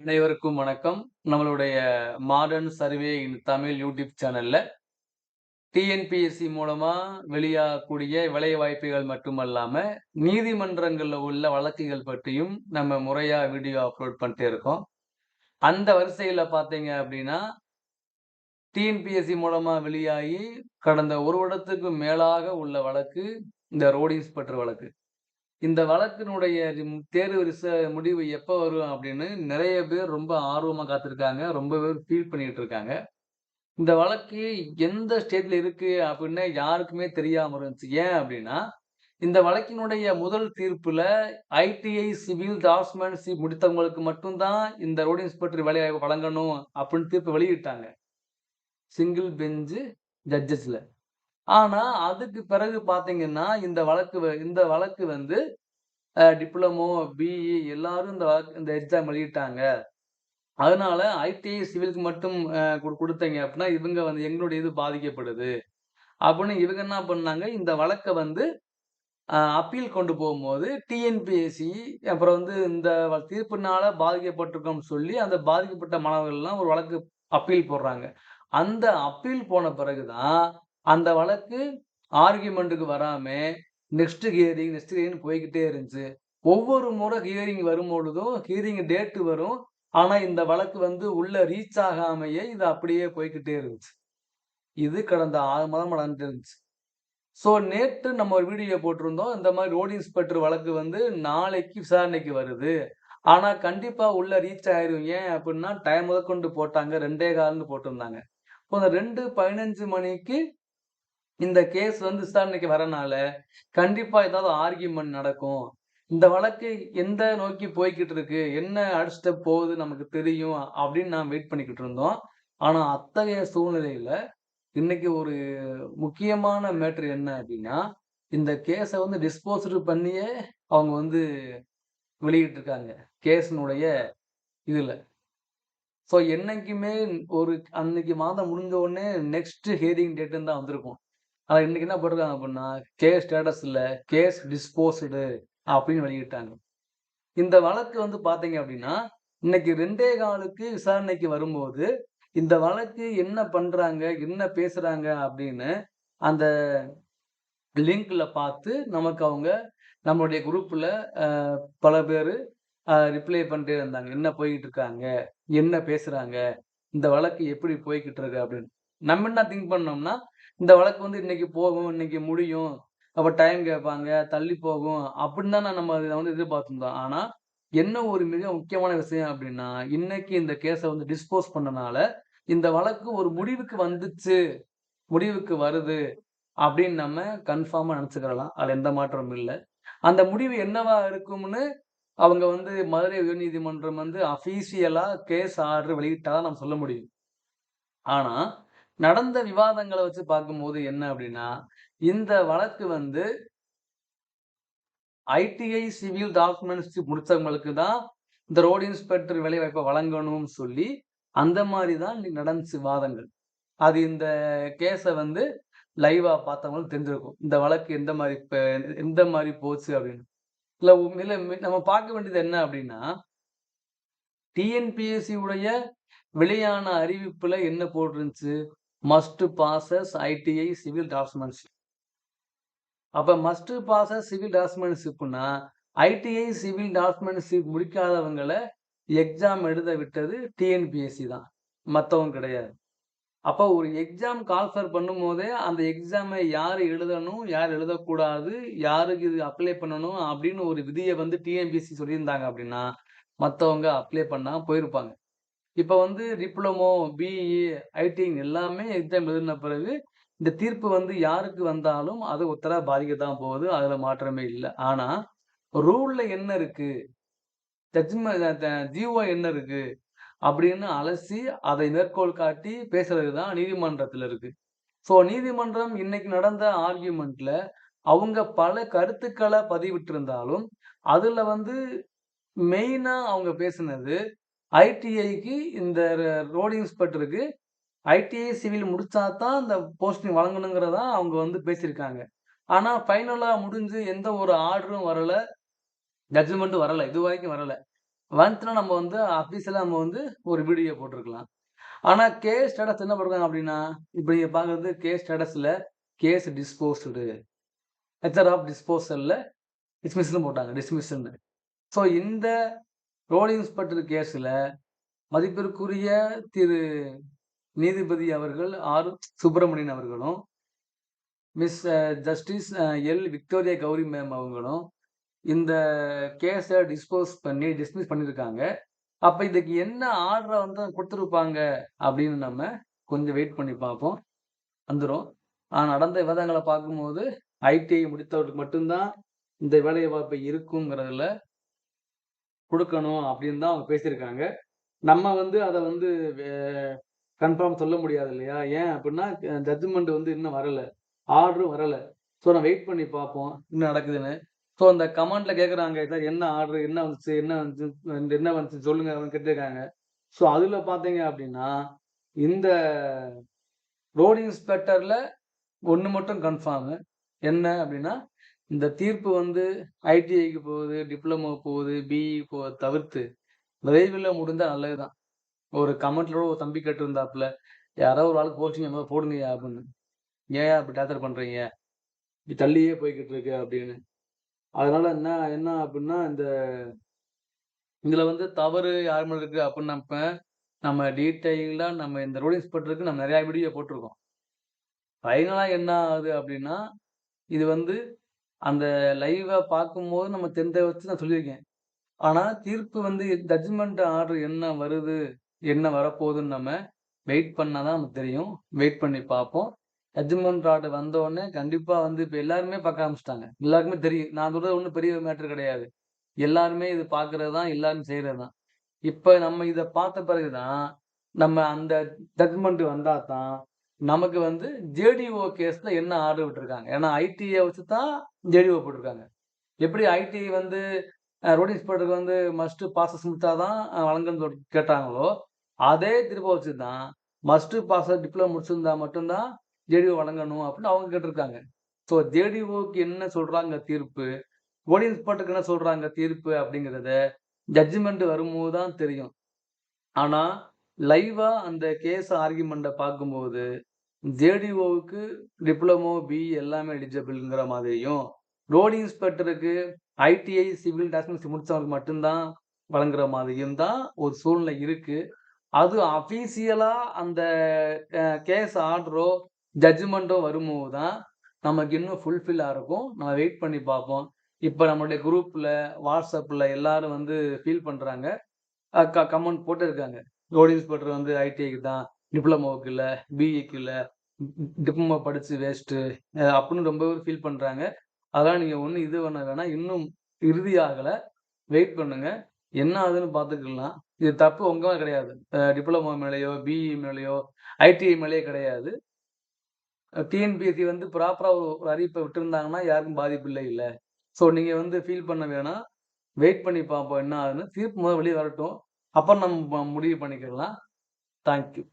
அனைவருக்கும் வணக்கம். நம்மளுடைய modern survey in Tamil YouTube சேனல்ல டிஎன்பிஎஸ்சி மூலமா வெளியாகக்கூடிய விளைய வாய்ப்புகள் மட்டுமல்லாம நீதிமன்றங்கள்ல உள்ள வழக்குகள் பற்றியும் நம்ம முறையா வீடியோ அப்லோட் பண்ணிட்டே இருக்கோம். அந்த வரிசையில பாத்தீங்க அப்படின்னா டிஎன்பிஎஸ்சி மூலமா வெளியாகி கடந்த ஒரு வருடத்துக்கு மேலாக உள்ள வழக்கு இந்த ரோடு இன்ஸ்பெக்டர் வழக்கு. இந்த வழக்கினுடைய தேர்வு ரிச முடிவு எப்போ வரும் அப்படின்னு நிறைய பேர் ரொம்ப ஆர்வமாக காத்திருக்காங்க. ரொம்ப பேர் ஃபீல் பண்ணிட்டு இருக்காங்க. இந்த வழக்கு எந்த ஸ்டேஜில் இருக்கு அப்படின்னு யாருக்குமே தெரியாமல் இருந்துச்சு. ஏன் அப்படின்னா இந்த வழக்கினுடைய முதல் தீர்ப்பில் ஐடிஐ சிவில் டாஸ்மென்ட்ஷிப் முடித்தவங்களுக்கு மட்டும்தான் இந்த ரோடு இன்ஸ்பெக்டர் வேலையை வழங்கணும் அப்படின்னு தீர்ப்பு வெளியிட்டாங்க. சிங்கிள் பெஞ்சு ஜட்ஜஸில். ஆனா அதுக்கு பிறகு பாத்தீங்கன்னா இந்த வழக்கு வ- இந்த வழக்கு வந்து டிப்ளமோ பிஇ எல்லாரும் இந்த வழக்கு இந்த எக்ஸாம் எழுதிட்டாங்க. அதனால ஐடிஐ சிவிலுக்கு மட்டும் கொடுத்தீங்க அப்படின்னா இவங்க வந்து எங்களுடைய இது பாதிக்கப்படுது. அப்படின்னு இவங்க என்ன பண்ணாங்க இந்த வழக்கை வந்து அப்பீல் கொண்டு போகும்போது டிஎன்பிஎஸ்சி அப்புறம் வந்து இந்த வ- தீர்ப்புனால பாதிக்கப்பட்டிருக்கோம்னு சொல்லி அந்த பாதிக்கப்பட்ட மாணவர்கள்லாம் ஒரு வழக்கு அப்பீல் போடுறாங்க. அந்த அப்பீல் போன பிறகுதான் அந்த வழக்கு ஆர்கியூமெண்ட்டுக்கு வராமல் நெக்ஸ்ட் ஹியரிங் நெக்ஸ்ட் ஹியரிங் போய்கிட்டே இருந்துச்சு. ஒவ்வொரு முறை ஹியரிங் வரும்பொழுதும் ஹியரிங் டேட்டு வரும். ஆனால் இந்த வழக்கு வந்து உள்ள ரீச் ஆகாமையே இது அப்படியே போய்கிட்டே இருந்துச்சு. இது கடந்த ஆறு மாதம் நடந்துட்டு இருந்துச்சு. ஸோ நேற்று நம்ம ஒரு வீடியோ போட்டிருந்தோம். இந்த மாதிரி ரோடு இன்ஸ்பெக்டர் வழக்கு வந்து நாளைக்கு விசாரணைக்கு வருது. ஆனால் கண்டிப்பாக உள்ள ரீச் ஆயிரும். ஏன் அப்படின்னா டைம் முதற்கொண்டு போட்டாங்க. ரெண்டே கால்னு போட்டிருந்தாங்க. இப்போ அந்த ரெண்டு பதினஞ்சு மணிக்கு இந்த கேஸ் வந்து விசாரணைக்கு வரனால கண்டிப்பா ஏதாவது ஆர்கியூமெண்ட் நடக்கும். இந்த வழக்கு எந்த நோக்கி போய்கிட்டு இருக்கு? என்ன அடுத்த போகுது நமக்கு தெரியும் அப்படின்னு நான் வெயிட் பண்ணிக்கிட்டு இருந்தோம். ஆனா அத்தகைய சூழ்நிலையில இன்னைக்கு ஒரு முக்கியமான மேட்ரு என்ன அப்படின்னா இந்த கேஸை வந்து டிஸ்போசல் பண்ணியே அவங்க வந்து வெளியிட்டு இருக்காங்க. கேஸினுடைய இதுல. ஸோ என்னைக்குமே ஒரு அன்னைக்கு மாதம் முடிஞ்ச உடனே நெக்ஸ்ட் ஹியரிங் டேட்டுன்னு தான் வந்திருக்கும். ஆனா இன்னைக்கு என்ன போட்டிருக்காங்க அப்படின்னா கேஸ் ஸ்டேட்டஸில் கேஸ் டிஸ்போஸ்டு அப்படின்னு வெளியிட்டாங்க. இந்த வழக்கு வந்து பார்த்தீங்க அப்படின்னா இன்னைக்கு ரெண்டே காலுக்கு விசாரணைக்கு வரும்போது இந்த வழக்கு என்ன பண்ணுறாங்க என்ன பேசுகிறாங்க அப்படின்னு அந்த லிங்க்ல பார்த்து நமக்கு அவங்க நம்மளுடைய குரூப்பில் பல பேர் ரிப்ளை பண்ணிட்டே இருந்தாங்க. என்ன போய்கிட்டு இருக்காங்க என்ன பேசுகிறாங்க இந்த வழக்கு எப்படி போய்கிட்டு இருக்கு அப்படின்னு. நம்ம என்ன திங்க் பண்ணோம்னா இந்த வழக்கு வந்து இன்னைக்கு போகும் இன்னைக்கு முடியும். அப்ப டைம் கேட்பாங்க தள்ளி போகும். அப்படின்னு தான் நம்ம அதை வந்து எதிர்பார்த்துருந்தோம். ஆனா என்ன ஒரு மிக முக்கியமான விஷயம் அப்படின்னா இன்னைக்கு இந்த கேஸை வந்து டிஸ்போஸ் பண்ணனால இந்த வழக்கு ஒரு முடிவுக்கு வந்துச்சு. முடிவுக்கு வருது அப்படின்னு நம்ம கன்ஃபார்மா நினச்சிக்கிறலாம். அதுல எந்த மாற்றமும் இல்லை. அந்த முடிவு என்னவா இருக்கும்னு அவங்க வந்து மதுரை உயர்நீதிமன்றம் வந்து அஃபீஷியலாக கேஸ் ஆர்டர் வெளியிட்டாதான் நம்ம சொல்ல முடியும். ஆனா நடந்த விவாதங்களை வச்சு பார்க்கும்போது என்ன அப்படின்னா இந்த வழக்கு வந்து ஐடிஐ சிவில் டாக்குமெண்ட்ஸ் முடித்தவங்களுக்கு தான் இந்த ரோடு இன்ஸ்பெக்டர் வேலை வாய்ப்பை வழங்கணும்னு சொல்லி அந்த மாதிரி தான் இன்னைக்கு நடந்துச்சு வாதங்கள் அது இந்த கேஸை வந்து லைவாக பார்த்தவங்களுக்கு தெரிஞ்சிருக்கும். இந்த வழக்கு எந்த மாதிரி இப்போ எந்த மாதிரி போச்சு அப்படின்னு. இல்ல இல்லை நம்ம பார்க்க வேண்டியது என்ன அப்படின்னா டிஎன்பிஎஸ்சி உடைய வெளியான அறிவிப்புல என்ன போட்டிருந்துச்சு? Must passes ITI civil documents அப்போ மஸ்ட் பாசஸ் சிவில் டாக்குமெண்ட்ஷிப்னா ஐடிஐ சிவில் டாக்குமெண்ட்ஷிப் முடிக்காதவங்களை எக்ஸாம் எழுத விட்டது டிஎன்பிஎஸ்சி தான். மற்றவங்க கிடையாது. அப்போ ஒரு எக்ஸாம் கால்ஃபர் பண்ணும்போதே அந்த எக்ஸாமை யார் எழுதணும் யார் எழுதக்கூடாது யாருக்கு இது அப்ளை பண்ணணும் அப்படின்னு ஒரு விதியை வந்து டிஎன்பிஎஸ்சி சொல்லியிருந்தாங்க அப்படின்னா மற்றவங்க அப்ளை பண்ணால் போயிருப்பாங்க. இப்போ வந்து டிப்ளமோ பிஇ ஐடிங் எல்லாமே எக்ஸாம் எழுதின பிறகு இந்த தீர்ப்பு வந்து யாருக்கு வந்தாலும் அது உத்தரா பாதிக்க தான் போகுது அதுல மாற்றமே இல்லை. ஆனா ரூல்ல என்ன இருக்கு? ஜட்ஜ்மெண்ட் ஜிஓ என்ன இருக்கு? அப்படின்னு அலசி அதை மேற்கோள் காட்டி பேசுறது தான் நீதிமன்றத்துல இருக்கு. ஸோ நீதிமன்றம் இன்னைக்கு நடந்த ஆர்கியூமெண்ட்ல அவங்க பல கருத்துக்களை பதிவிட்டிருந்தாலும் அதுல வந்து மெயினா அவங்க பேசுனது ஐடிஐக்கு இந்த ரோடு இன்ஸ்பெக்டருக்கு ஐடிஐ சிவில் முடித்தா தான் இந்த போஸ்டிங் வழங்கணுங்கிறதா அவங்க வந்து பேசியிருக்காங்க ஆனால் ஃபைனலாக முடிஞ்சு எந்த ஒரு ஆர்டரும் வரலை ஜட்ஜ்மெண்ட்டும் வரலை இது வரைக்கும் வரலை வந்துச்சுன்னா நம்ம வந்து அஃபீஷியலா நம்ம வந்து ஒரு வீடியோ போட்டிருக்கலாம் ஆனால் கேஸ் ஸ்டேட்டஸ் என்ன பண்ணுறாங்க அப்படின்னா இப்போ நீங்கள் பார்க்குறது கேஸ் ஸ்டேட்டஸில் கேஸ் டிஸ்போஸ்டு. மெத்தட் ஆஃப் டிஸ்போசலில் டிஸ்மிஸ்ன்னு போட்டாங்க. டிஸ்மிஸ்ன்னு. ஸோ இந்த ரோடு இன்ஸ்பெக்டர் கேஸ்ல மதிப்பிற்குரிய திரு நீதிபதி அவர்கள் ஆர். சுப்பிரமணியன் அவர்களும், Miss Justice L. Victoria Gowri ma'am அவங்களும் இந்த கேஸை டிஸ்போஸ் பண்ணி டிஸ்மிஸ் பண்ணியிருக்காங்க. அப்போ இதுக்கு என்ன ஆர்டரை வந்து கொடுத்துருப்பாங்க அப்படின்னு நம்ம கொஞ்சம் வெயிட் பண்ணி பார்ப்போம். வந்துரும். ஆனால் நடந்த விவாதங்களை பார்க்கும்போது, ஐடிஐ முடித்தவர்களுக்கு மட்டும்தான் இந்த வேலை வாய்ப்பு இருக்குங்கிறதுல கொடுக்கணும் அப்படின்னு தான் அவங்க பேசியிருக்காங்க. நம்ம வந்து அதை வந்து கன்ஃபார்ம் சொல்ல முடியாது இல்லையா? ஏன் அப்படின்னா ஜட்ஜ்மெண்ட் வந்து இன்னும் வரலை ஆர்டரும் வரலை ஸோ நான் வெயிட் பண்ணி பார்ப்போம். என்ன நடக்குதுன்னு. ஸோ அந்த கமெண்ட்ல கேட்குறாங்க. சார் என்ன ஆர்டர்? என்ன வந்துச்சு? என்ன வந்துச்சு? என்ன வந்துச்சு சொல்லுங்க அப்படின்னு கேட்டிருக்காங்க ஸோ அதில் பார்த்தீங்க அப்படின்னா இந்த ரோடு இன்ஸ்பெக்டரில் ஒன்று மட்டும் கன்ஃபார்மு. என்ன அப்படின்னா இந்த தீர்ப்பு வந்து ஐடிஐக்கு போகுது, டிப்ளமோ போகுது, பிஇ போ தவிர்த்து விரைவில் முடிந்தால் நல்லது தான். ஒரு கமெண்ட்டில் கூட ஒரு தம்பி கேட்டிருந்தாப்புல, யாரோ ஒரு ஆளுக்கு போஸ்டிங் அந்த மாரி போடுங்கய்யா அப்படின்னு. ஏன் அப்படி டேத்தர் பண்ணுறீங்க இப்படி தள்ளியே போய்கிட்டு இருக்கு அப்படின்னு. அதனால என்ன என்ன அப்படின்னா இந்த இதில் வந்து தவறு யார் மேலே இருக்கு அப்டின்னு நம்ம நம்ம டீட்டெயில்டா நம்ம இந்த ரோடு இன்ஸ்பெக்டருக்கு நம்ம நிறையா வீடியோ போட்டிருக்கோம் ஃபைனலாக என்ன ஆகுது அப்படின்னா இது வந்து அந்த லைவ பார்க்கும்போது நம்ம தெரிஞ்சத வச்சு நான் சொல்லியிருக்கேன். ஆனா தீர்ப்பு வந்து ஜட்ஜ்மெண்ட் ஆர்டர் என்ன வருது? என்ன வரப்போகுதுன்னு நம்ம வெயிட் பண்ணா தான் நமக்கு தெரியும். வெயிட் பண்ணி பார்ப்போம். ஜட்ஜ்மெண்ட் ஆர்டர் வந்தோனே கண்டிப்பா வந்து இப்போ எல்லாருமே பார்க்க ஆரம்பிச்சிட்டாங்க எல்லாருக்குமே தெரியும். நான் சொல்றது ஒன்றும் பெரிய மேட்டர் கிடையாது. எல்லாருமே இது பார்க்குறது தான், எல்லாரும் செய்கிறது தான். இப்போ நம்ம இதை பார்த்த பிறகு தான், நம்ம அந்த ஜட்மெண்ட் வந்தால் தான், நமக்கு வந்து ஜேடிஓ கேஸ்ல என்ன ஆர்டர் விட்டுருக்காங்க. ஏன்னா ஐடிஐ வச்சு தான் ஜேடிஓ போட்டிருக்காங்க எப்படி ஐடிஐ வந்து ரோட் இன்ஸ்பெக்டருக்கு வந்து மஸ்ட் பாஸஸ் முடிச்சா தான் வழங்குன்னு கேட்டாங்களோ, அதே திரும்ப வச்சு தான் மஸ்ட் பாஸ் டிப்ளமோ முடிச்சிருந்தா மட்டும்தான் ஜேடிஓ வழங்கணும் அப்படின்னு அவங்க கேட்டிருக்காங்க. ஸோ ஜேடிஓக்கு என்ன சொல்றாங்க தீர்ப்பு? ரோட் இன்ஸ்பெக்டருக்கு என்ன சொல்றாங்க தீர்ப்பு அப்படிங்கிறத ஜட்ஜ்மெண்ட் வரும்போது தான் தெரியும். ஆனால் லைவா அந்த கேஸ் ஆர்கியுமெண்ட்ட பார்க்கும்போது, ஜேடிஓவுக்கு டிப்ளமோ, பி எல்லாமே எலிஜிபிள்ங்கிற மாதிரியும், ரோடு இன்ஸ்பெக்டருக்கு ஐடிஐ, சிவில் டாக்குமெண்ட்ஸ் முடிச்சவங்களுக்கு மட்டும் தான் வழங்குற மாதிரியும் தான் ஒரு சூழ்நிலை இருக்கு. அது அஃபீஷியலாக அந்த கேஸ் ஆர்டரோ, ஜட்ஜ்மெண்ட்டோ வரும்போது தான் நமக்கு இன்னும் ஃபுல்ஃபில்லாக இருக்கும். நம்ம வெயிட் பண்ணி பார்ப்போம். இப்போ நம்மளுடைய குரூப்பில் வாட்ஸ்அப்பில் எல்லாரும் வந்து ஃபீல் பண்ணுறாங்க க கமெண்ட் போட்டுருக்காங்க. ரோடு இன்ஸ்பெக்டர் வந்து ஐடிஐக்கு தான், டிப்ளமோவுக்கு இல்லை பிஇக்கு இல்லை டிப்ளமோ படித்து வேஸ்ட்டு அப்படின்னு ரொம்ப பேர் ஃபீல் பண்ணுறாங்க அதெல்லாம் நீங்கள் ஒன்றும் இது பண்ண வேணாம். இன்னும் இறுதி வெயிட் பண்ணுங்கள் என்ன ஆகுதுன்னு பார்த்துக்கலாம். இது தப்பு உங்கள் கிடையாது. டிப்ளமோ மேலேயோ பிஇ மேலேயோ ஐடிஐ மேலேயோ கிடையாது. டிஎன்பிஎஸ்சி வந்து ப்ராப்பராக ஒரு அறிவிப்பை விட்டுருந்தாங்கன்னா யாருக்கும் பாதிப்பு இல்லை இல்லை ஸோ நீங்கள் வந்து ஃபீல் பண்ண வேணாம். வெயிட் பண்ணி பார்ப்போம் என்ன ஆகுதுன்னு. தீர்ப்பு முதல் வெளியே வரட்டும். அப்புறம் நம்ம முடிவு பண்ணிக்கலாம். Thank you.